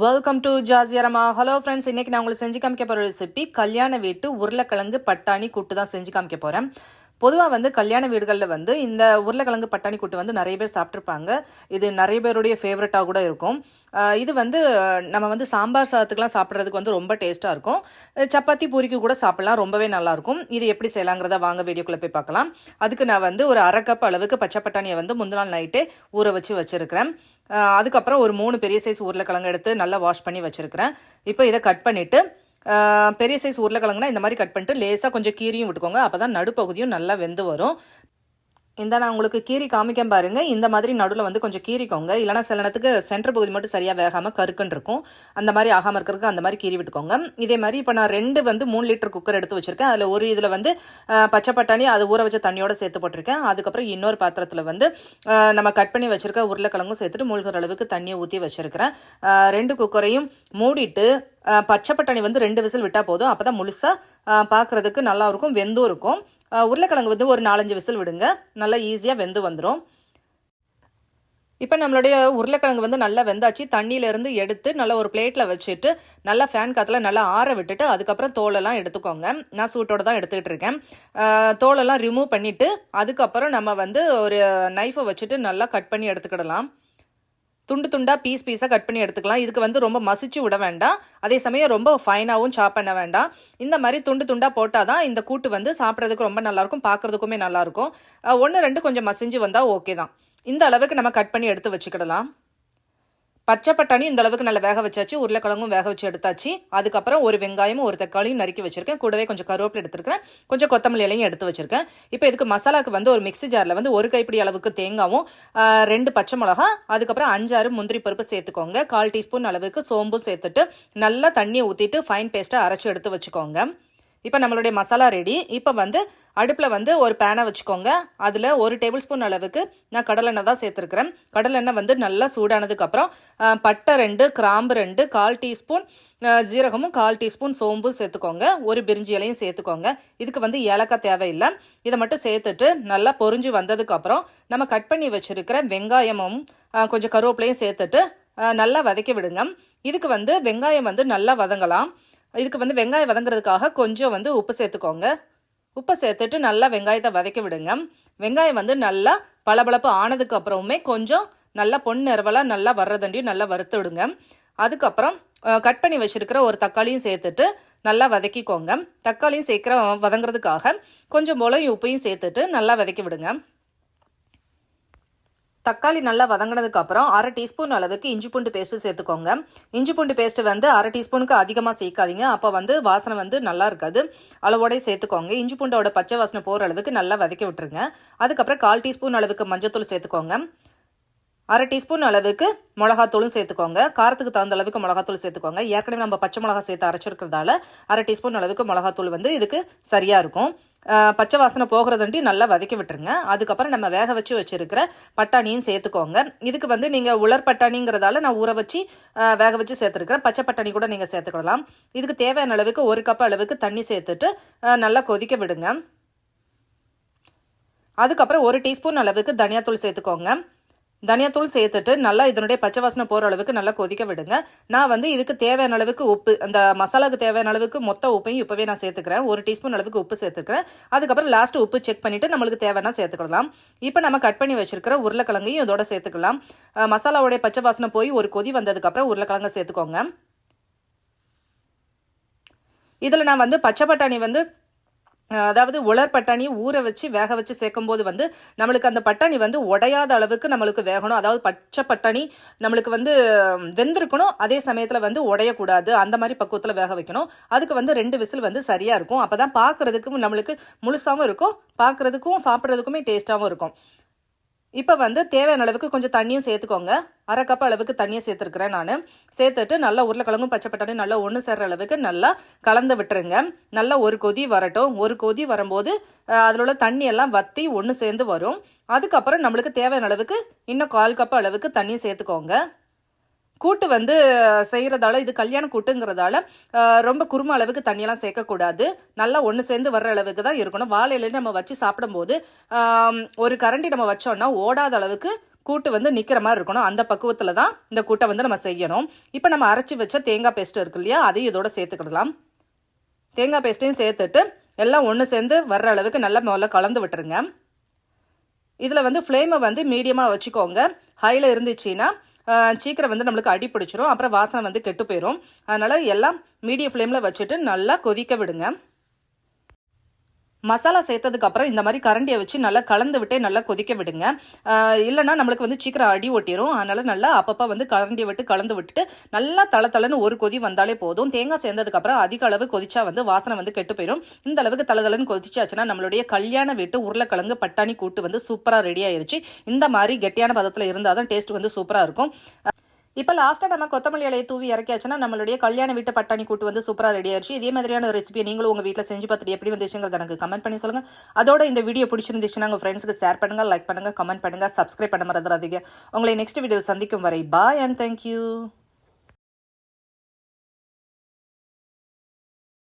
Welcome to ஜாசியரமா hello friends இன்னைக்கு நான் உங்களுக்கு செஞ்சு காமிக்க போகிற ரெசிபி கல்யாண வீட்டு உருளைக்கிழங்கு பட்டாணி கூட்டு தான் செஞ்சு காமிக்க போகிறேன் பொதுவாக வந்து கல்யாண வீடுகளில் வந்து இந்த உருளைக்கிழங்கு பட்டாணி கூட்டு வந்து நிறைய பேர் சாப்பிட்ருப்பாங்க இது நிறைய பேருடைய ஃபேவரட்டாக கூட இருக்கும். இது வந்து நம்ம வந்து சாம்பார் சாதத்துக்குலாம் சாப்பிட்றதுக்கு வந்து ரொம்ப டேஸ்ட்டாக இருக்கும். சப்பாத்தி பூரிக்கு கூட சாப்பிட்லாம் ரொம்பவே நல்லாயிருக்கும் இது எப்படி செய்யலாங்கிறத வாங்க வீடியோக்குள்ளே போய் பார்க்கலாம். அதுக்கு நான் வந்து ஒரு அரை கப் அளவுக்கு பச்சை பட்டாணியை வந்து முந்தின நாள் நைட்டே ஊற வச்சு வச்சுருக்கிறேன். அதுக்கப்புறம் ஒரு மூணு பெரிய சைஸ் உருளைக்கிழங்கு எடுத்து நல்லா வாஷ் பண்ணி வச்சுருக்கிறேன். இப்போ இதை கட் பண்ணிவிட்டு பெரிய சைஸ் உருளைக்கிழங்குனா இந்த மாதிரி கட் பண்ணிட்டு லேசாக கொஞ்சம் கீரியும் விட்டுக்கோங்க. அப்போ தான் நடுப்பகுதியும் நல்லா வெந்து வரும். இந்த நான் உங்களுக்கு கீரி காமிக்கேன் பாருங்க. இந்த மாதிரி நடுவில் வந்து கொஞ்சம் கீரிக்கோங்க இல்லைனா சில நேரத்துக்கு சென்டர் பகுதி மட்டும் சரியாக வேகாமல் கருக்குன்னு இருக்கும். அந்த மாதிரி ஆகாமல் இருக்கிறதுக்கு அந்த மாதிரி கீறி விட்டுக்கோங்க. இதே மாதிரி இப்போ நான் ரெண்டு வந்து மூணு லிட்டர் குக்கர் எடுத்து வச்சிருக்கேன். அதில் ஒரு இதில் வந்து பச்சை பட்டாணி அது ஊற வச்ச தண்ணியோட சேர்த்து போட்டிருக்கேன். அதுக்கப்புறம் இன்னொரு பாத்திரத்தில் வந்து நம்ம கட் பண்ணி வச்சிருக்க உருளைக்கிழங்கும் சேர்த்துட்டு மூழ்கிற அளவுக்கு தண்ணியை ஊற்றி வச்சிருக்கிறேன். ரெண்டு குக்கரையும் மூடிட்டு பச்சை பட்டாணி வந்து ரெண்டு விசில் விட்டால் போதும். அப்போ தான் முழுசாக பார்க்குறதுக்கு நல்லா இருக்கும் வெந்தும் இருக்கும். உருளைக்கிழங்கு வந்து ஒரு நாலஞ்சு விசில் விடுங்க. நல்லா ஈஸியாக வெந்து வந்துடும் இப்போ நம்மளுடைய உருளைக்கிழங்கு வந்து நல்லா வெந்தாச்சு. தண்ணியிலேருந்து எடுத்து நல்லா ஒரு பிளேட்டில் வச்சுட்டு நல்லா ஃபேன் காற்றுல நல்லா ஆற விட்டுட்டு அதுக்கப்புறம் தோலெல்லாம் எடுத்துக்கோங்க. நான் சூட்டோட தான் எடுத்துக்கிட்டு இருக்கேன். தோலெல்லாம் ரிமூவ் பண்ணிவிட்டு அதுக்கப்புறம் நம்ம வந்து ஒரு நைஃபை வச்சுட்டு நல்லா கட் பண்ணி எடுத்துக்கிடலாம். துண்டு துண்டாக பீஸ் பீஸாக கட் பண்ணி எடுத்துக்கலாம். இதுக்கு வந்து ரொம்ப மசிச்சு விட வேண்டாம். அதே சமயம் ரொம்ப ஃபைனாகவும் சாப் பண்ண வேண்டாம். இந்த மாதிரி துண்டு துண்டாக போட்டால் தான் இந்த கூட்டு வந்து சாப்பிட்றதுக்கு ரொம்ப நல்லாயிருக்கும் பார்க்குறதுக்குமே நல்லாயிருக்கும். ஒன்று ரெண்டு கொஞ்சம் மசிஞ்சு வந்தால் ஓகே தான். இந்த அளவுக்கு நம்ம கட் பண்ணி எடுத்து வச்சுக்கிடலாம். பச்சை பட்டாணி இந்த அளவுக்கு நல்லா வேக வச்சாச்சு உருளைக்கிழங்கும் வேக வச்சு எடுத்தாச்சு. அதுக்கப்புறம் ஒரு வெங்காயமும் ஒரு தக்காளியும் நறுக்கி வச்சிருக்கேன். கூடவே கொஞ்சம் கருவேப்பிலை எடுத்துருக்கேன் கொஞ்சம் கொத்தமல்லி இலையும் எடுத்து வச்சிருக்கேன். இப்போ இதுக்கு மசாலாக்கு வந்து ஒரு மிக்ஸி ஜாரில் வந்து ஒரு கைப்பிடி அளவுக்கு தேங்காவும் ரெண்டு பச்சை மிளகா அதுக்கப்புறம் அஞ்சாறு முந்திரி பருப்பு சேர்த்துக்கோங்க. கால் டீஸ்பூன் அளவுக்கு சோம்பும் சேர்த்துட்டு நல்லா தண்ணியை ஊற்றிட்டு ஃபைன் பேஸ்ட்டாக அரைச்சி எடுத்து வச்சுக்கோங்க. இப்போ நம்மளுடைய மசாலா ரெடி இப்போ வந்து அடுப்பில் வந்து ஒரு பேனை வச்சுக்கோங்க. அதில் ஒரு டேபிள் ஸ்பூன் அளவுக்கு நான் கடலெண்ணெய் தான் சேர்த்துருக்குறேன். கடலெண்ணெய் வந்து நல்லா சூடானதுக்கப்புறம் பட்டை ரெண்டு கிராம்பு ரெண்டு கால் டீஸ்பூன் ஜீரகமும் கால் டீஸ்பூன் சோம்பும் சேர்த்துக்கோங்க. ஒரு பிரிஞ்சி இலையும் சேர்த்துக்கோங்க. இதுக்கு வந்து ஏலக்காய் தேவையில்லை. இதை மட்டும் சேர்த்துட்டு நல்லா பொரிஞ்சு வந்ததுக்கப்புறம் நம்ம கட் பண்ணி வச்சுருக்கிற வெங்காயமும் கொஞ்சம் கருவேப்பிலையும் சேர்த்துட்டு நல்லா வதக்கி விடுங்க. இதுக்கு வந்து வெங்காயம் வந்து நல்லா வதங்கலாம். இதுக்கு வந்து வெங்காயம் வதங்குறதுக்காக கொஞ்சம் வந்து உப்பு சேர்த்துக்கோங்க. உப்பை சேர்த்துட்டு நல்லா வெங்காயத்தை வதக்கி விடுங்க. வெங்காயம் வந்து நல்லா பளபளப்பு ஆனதுக்கு அப்புறமே கொஞ்சம் நல்லா பொன் நிறவலாக நல்லா வர்றதண்டியும் நல்லா வறுத்து விடுங்க. அதுக்கப்புறம் கட் பண்ணி வச்சுருக்கிற ஒரு தக்காளியும் சேர்த்துட்டு நல்லா வதக்கிக்கோங்க. தக்காளியும் சேர்க்குற வதங்குறதுக்காக கொஞ்சம் போல உப்பையும் சேர்த்துட்டு நல்லா வதக்கி விடுங்க. தக்காளி நல்லா வதங்கினதுக்கு அப்புறம் அரை டீஸ்பூன் அளவுக்கு இஞ்சி பூண்டு பேஸ்ட்டு சேர்த்துக்கோங்க. இஞ்சி பூண்டு பேஸ்ட்டு வந்து அரை டீஸ்பூனுக்கு அதிகமாக சேர்க்காதீங்க. அப்போ வந்து வாசனை வந்து நல்லா இருக்காது. அளவோடய சேர்த்துக்கோங்க. இஞ்சி பூண்டோட பச்சை வாசனை போகிற அளவுக்கு நல்லா வதக்கி விட்டுருங்க. அதுக்கப்புறம் கால் டீஸ்பூன் அளவுக்கு மஞ்சத்தூள் சேர்த்துக்கோங்க. அரை டீஸ்பூன் அளவுக்கு மிளகாத்தூளும் சேர்த்துக்கோங்க. காரத்துக்கு தகுந்த அளவுக்கு மிளகாத்தூள் சேர்த்துக்கோங்க. ஏற்கனவே நம்ம பச்சை மிளகா சேர்த்து அரைச்சிருக்கிறதால அரை டீஸ்பூன் அளவுக்கு மிளகாத்தூள் வந்து இதுக்கு சரியாக இருக்கும். பச்சை வாசனை போகிறதுண்டி நல்லா வதக்கி விட்டுருங்க. அதுக்கப்புறம் நம்ம வேக வச்சு வச்சுருக்கிற பட்டாணியும் சேர்த்துக்கோங்க. இதுக்கு வந்து நீங்கள் உலர் பட்டாணிங்கிறதால நான் ஊற வச்சு வேக வச்சு சேர்த்துருக்கிறேன். பச்சை பட்டாணி கூட நீங்கள் சேர்த்துக்கலாம். இதுக்கு தேவையான அளவுக்கு ஒரு கப் அளவுக்கு தண்ணி சேர்த்துட்டு நல்லா கொதிக்க விடுங்க. அதுக்கப்புறம் ஒரு டீஸ்பூன் அளவுக்கு தனியாத்தூள் சேர்த்துக்கோங்க. தனியாத்தூள் சேர்த்துட்டு நல்லா இதனுடைய பச்சை வாசனை போகிற அளவுக்கு நல்லா கொதிக்க விடுங்க. நான் வந்து இதுக்கு தேவையான அளவுக்கு உப்பு அந்த மசாலாவுக்கு தேவையான அளவுக்கு மொத்த உப்பையும் இப்போவே நான் சேர்த்துக்கிறேன். ஒரு டீஸ்பூன் அளவுக்கு உப்பு சேர்த்துக்கிறேன். அதுக்கப்புறம் லாஸ்ட் உப்பு செக் பண்ணிவிட்டு நம்மளுக்கு தேவைன்னா சேர்த்துக்கலாம். இப்போ நம்ம கட் பண்ணி வச்சிருக்கிற உருளைக்கிழங்கையும் இதோட சேர்த்துக்கலாம். மசாலாவுடைய பச்சை வாசனை போய் ஒரு கொதி வந்ததுக்கப்புறம் உருளைக்கிழங்க சேர்த்துக்கோங்க. இதில் நான் வந்து பச்சை பட்டாணி வந்து அதாவது உலர் பட்டாணி ஊற வச்சு வேக வச்சு சேர்க்கும்போது வந்து நம்மளுக்கு அந்த பட்டாணி வந்து உடையாத அளவுக்கு நம்மளுக்கு வேகணும். அதாவது பச்சை பட்டாணி நம்மளுக்கு வந்து வெந்திருக்கணும். அதே சமயத்தில் வந்து உடையக்கூடாது. அந்த மாதிரி பக்குவத்தில் வேக வைக்கணும். அதுக்கு வந்து ரெண்டு விசில் வந்து சரியாக இருக்கும். அப்போ தான் பார்க்குறதுக்கும் நம்மளுக்கு முழுசாகவும் இருக்கும். பார்க்குறதுக்கும் சாப்பிட்றதுக்குமே டேஸ்ட்டாகவும் இருக்கும். இப்போ வந்து தேவையான அளவுக்கு கொஞ்சம் தண்ணியும் சேர்த்துக்கோங்க. அரை கப் அளவுக்கு தண்ணியை சேர்த்துருக்குறேன் நான். சேர்த்துட்டு நல்லா உருளைக்கிழங்கும் பச்சை நல்லா ஒன்று சேர்ற அளவுக்கு நல்லா கலந்து விட்டுருங்க. நல்லா ஒரு கொதி வரட்டும். ஒரு கொதி வரும்போது அதில் உள்ள தண்ணி எல்லாம் வற்றி ஒன்று சேர்ந்து வரும். அதுக்கப்புறம் நம்மளுக்கு தேவையான அளவுக்கு இன்னும் கால் கப் அளவுக்கு தண்ணி சேர்த்துக்கோங்க. கூட்டு வந்து செய்கிறதால இது கல்யாண கூட்டுங்கிறதால ரொம்ப குரும அளவுக்கு தண்ணியெல்லாம் சேர்க்கக்கூடாது. நல்லா ஒன்று சேர்ந்து வர்ற அளவுக்கு தான் இருக்கணும். வாழை நம்ம வச்சு சாப்பிடும்போது ஒரு கரண்டி நம்ம வச்சோம்னா ஓடாத அளவுக்கு கூட்டு வந்து நிற்கிற மாதிரி இருக்கணும். அந்த பக்குவத்தில் தான் இந்த கூட்டை வந்து நம்ம செய்யணும். இப்போ நம்ம அரைச்சி வச்ச தேங்காய் பேஸ்ட்டு இருக்கு இல்லையா அதையும் இதோட சேர்த்துக்கிடலாம். தேங்காய் பேஸ்ட்டையும் சேர்த்துட்டு எல்லாம் ஒன்று சேர்ந்து வர்ற அளவுக்கு நல்லா முதல்ல கலந்து விட்டுருங்க. இதில் வந்து ஃப்ளேமை வந்து மீடியமாக வச்சுக்கோங்க. ஹையில் இருந்துச்சுன்னா சீக்கிரம் வந்து நம்மளுக்கு அடி பிடிச்சிரும் அப்புறம் வாசனை வந்து கெட்டு போயிடும் அதனால் எல்லாம் மீடியம் ஃப்ளேமில் வச்சுட்டு நல்லா கொதிக்க விடுங்க. மசாலா சேர்த்ததுக்கு அப்புறம் இந்த மாதிரி கரண்டியை வச்சு நல்லா கலந்து விட்டே நல்லா கொதிக்க விடுங்க. இல்லைன்னா நம்மளுக்கு வந்து சீக்கிரம் அடி ஒட்டிடும் அதனால நல்லா அப்பப்போ வந்து கரண்டியை விட்டு கலந்து விட்டுட்டு நல்லா தள தளன்னு ஒரு கொதி வந்தாலே போதும். தேங்காய் சேர்ந்ததுக்கு அப்புறம் அதிக அளவு கொதிச்சா வந்து வாசனை வந்து கெட்டு போயிடும் இந்த அளவுக்கு தளதளன்னு கொதிச்சாச்சுன்னா நம்மளுடைய கல்யாண வீட்டு உருளைக்கிழங்கு பட்டாணி கூட்டு வந்து சூப்பராக ரெடி ஆயிருச்சு. இந்த மாதிரி கெட்டியான பதத்தில் இருந்தால் தான் டேஸ்ட் வந்து சூப்பராக இருக்கும். இப்போ லாஸ்ட்டாக நம்ம கொத்தமல்லி இலையை தூவி இறக்கியாச்சுன்னா நம்மளுடைய கல்யாண வீட்டு பட்டாணி கூட்டு வந்து சூப்பராக ரெடி ஆயிடுச்சு இதே மாதிரியான ரெசிபியை நீங்களும் உங்கள் வீட்டில் செஞ்சு பார்த்துட்டு எப்படி வந்துச்சுங்கிறது எனக்கு கமெண்ட் பண்ணி சொல்லுங்கள் அதோட இந்த வீடியோ பிடிச்சிருந்துச்சுன்னா உங்கள் ஃப்ரெண்ட்ஸுக்கு ஷேர் பண்ணுங்கள் லைக் பண்ணுங்கள் கமெண்ட் பண்ணுங்கள் சப்ஸ்கிரைப் பண்ண மறந்துடாதீங்க. உங்களை நெக்ஸ்ட் வீடியோ சந்திக்கும் வரை பாய் அண்ட் தேங்க்யூ